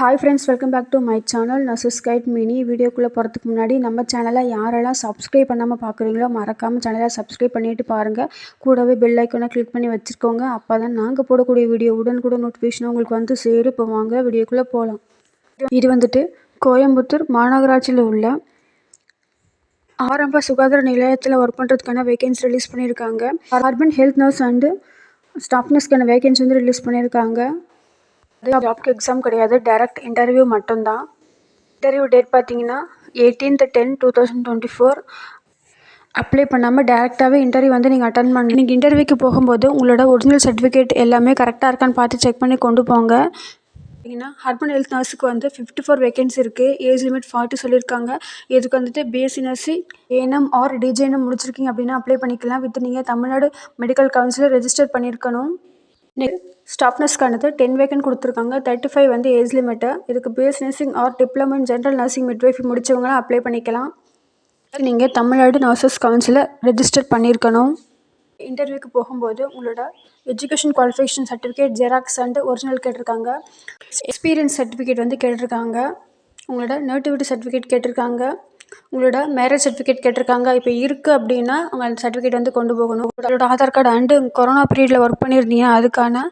Hi friends welcome back to my channel nurses guide mini வீடியோக்குள்ளே போகிறதுக்கு முன்னாடி நம்ம சேனலை யாரெல்லாம் சப்ஸ்கிரைப் பண்ணாமல் பார்க்குறீங்களோ மறக்காமல் சேனலை சப்ஸ்கிரைப் பண்ணிட்டு பாருங்கள் கூடவே பெல் ஐக்கனை கிளிக் பண்ணி வச்சுருக்கோங்க. அப்போ தான் நாங்கள் போடக்கூடிய வீடியோ உடனுக்குடன் நோட்டிஃபிகேஷன் உங்களுக்கு வந்து சேரும். இப்போ வாங்க வீடியோக்குள்ளே போகலாம் இது வந்துட்டு கோயம்புத்தூர் மாநகராட்சியில் உள்ள ஆரம்ப சுகாதார நிலையத்தில் ஒர்க் பண்ணுறதுக்கான வேகன்சி ரிலீஸ் பண்ணியிருக்காங்க. Urban health nurse and staff நர்ஸ்க்கான vacancy வந்து ரிலீஸ் பண்ணியிருக்காங்க. ஜாப்க்கு எக்ஸாம் கிடையாது. டேரக்ட் இன்டர்வியூ மட்டும்தான். இன்டர்வியூ டேட் பார்த்தீங்கன்னா eighteenth ten two thousand twenty four apply பண்ணாமல் டேரெக்டாகவே இன்டர்வியூ வந்து நீங்கள் அட்டன் பண்ணி நீங்கள் இன்டர்வியூக்கு போகும்போது உங்களோட ஒரிஜினல் சர்டிஃபிகேட் எல்லாமே கரெக்டாக இருக்கான்னு பார்த்து செக் பண்ணி கொண்டு போங்க. பார்த்தீங்கன்னா ஹர்பன் ஹெல்த் நர்ஸுக்கு வந்து ஃபிஃப்டி ஃபோர் வேகன்சி இருக்குது ஏஜ் லிமிட் ஃபார்ட்டி சொல்லியிருக்காங்க. இதுக்கு வந்துட்டு பிஎஸ்சி நர்ஸு ஏஎன்எம் ஆர் டிஜேஎன்எம் முடிச்சிருக்கீங்க அப்படின்னா அப்ளை பண்ணிக்கலாம். வித் நீங்கள் தமிழ்நாடு மெடிக்கல் கவுன்சிலில் ரெஜிஸ்டர் பண்ணியிருக்கணும். நெக்ஸ்ட் ஸ்டாஃப்னர்ஸ்க்கானது டென் வேக்கன் கொடுத்துருக்காங்க. தேர்ட்டி ஃபைவ் வந்து ஏஜ் லிமிட்டு. இதுக்கு BS nursing or diploma in general nursing midwifery முடித்தவங்களாம் apply பண்ணிக்கலாம். நீங்கள் தமிழ்நாடு நர்சஸ் கவுன்சிலில் ரெஜிஸ்டர் பண்ணியிருக்கணும் இன்டர்வியூக்கு போகும்போது உங்களோட education qualification certificate xerox and original கேட்டிருக்காங்க. எக்ஸ்பீரியன்ஸ் சர்டிஃபிகேட் வந்து கேட்டிருக்காங்க. உங்களோட நேட்டிவிட்டி சர்டிஃபிகேட் கேட்டிருக்காங்க. உங்களோட மேரேஜ் சர்டிஃபிகேட் கேட்டிருக்காங்க. இப்போ இருக்குது அப்படின்னா உங்கள் அந்த சர்டிஃபிகேட் வந்து கொண்டு போகணும். உங்களோட ஆதார் கார்டு அண்டு கொரோனா பீரியடில் ஒர்க் பண்ணியிருந்தீங்கன்னா அதுக்கான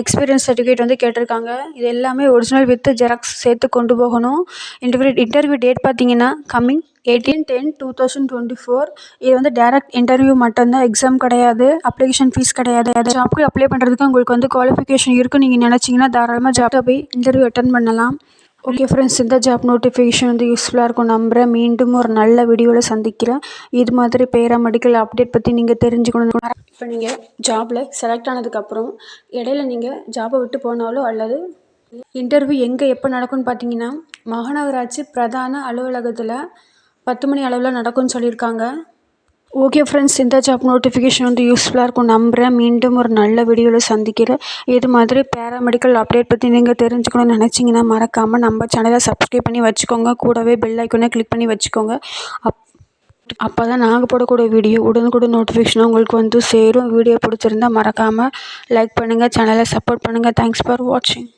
எக்ஸ்பீரியன்ஸ் சர்டிஃபிகேட் வந்து கேட்டிருக்காங்க. இது எல்லாமே ஒரிஜினல் வித் ஜெராக்ஸ் சேர்த்து கொண்டு போகணும். இன்டர்வியூ இன்டர்வியூ டேட் பார்த்தீங்கன்னா coming eighteen ten two thousand twenty four இது வந்து டேரக்ட் இன்டர்வியூ மட்டும்தான். எக்ஸாம் கிடையாது. அப்ளிகேஷன் ஃபீஸ் கிடையாது. அது ஜாப்க்கு அப்ளை பண்ணுறதுக்கு உங்களுக்கு வந்து குவாலிஃபிகேஷன் இருக்குன்னு நீங்கள் நினச்சிங்கன்னா தாராளமாக ஜாப் போய் இன்டர்வியூ அட்டன் பண்ணலாம். ஓகே ஃப்ரெண்ட்ஸ் இந்த ஜாப் நோட்டிஃபிகேஷன் வந்து யூஸ்ஃபுல்லாக இருக்கும். நம்புகிறேன் மீண்டும் ஒரு நல்ல வீடியோவில் சந்திக்கிறேன். இது மாதிரி பேராமெடிக்கல் அப்டேட் பற்றி நீங்கள் தெரிஞ்சுக்கணும் இப்போ நீங்கள் ஜாபில் செலக்ட் ஆனதுக்கப்புறம் இடையில நீங்கள் ஜாபை விட்டு போனாலோ அல்லது இன்டர்வியூ எங்கே எப்போ நடக்கும்னு பார்த்தீங்கன்னா மாநகராட்சி பிரதான அலுவலகத்தில் பத்து மணி அளவில் நடக்கும்னு சொல்லியிருக்காங்க. ஓகே ஃப்ரெண்ட்ஸ் இந்த ஜாப் நோட்டிஃபிகேஷன் வந்து யூஸ்ஃபுல்லாக இருக்கும். நம்புகிறேன் மீண்டும் ஒரு நல்ல வீடியோவில் சந்திக்கிறேன். இது மாதிரி பேராமெடிக்கல் அப்டேட் பற்றி நீங்கள் தெரிஞ்சுக்கணும்னு நினச்சிங்கன்னா மறக்காமல் நம்ம சேனலை சப்ஸ்கிரைப் பண்ணி வச்சுக்கோங்க. கூடவே பெல் ஐக்கோனே கிளிக் பண்ணி வச்சுக்கோங்க. அப் அப்போ தான் நாங்கள் போடக்கூடிய வீடியோ உடனுக்குடன் நோட்டிஃபிகேஷன் உங்களுக்கு வந்து சேரும். வீடியோ பிடிச்சிருந்தா மறக்காமல் லைக் பண்ணுங்கள் சேனலை சப்போர்ட் பண்ணுங்கள் தேங்க்ஸ் ஃபார் வாட்சிங்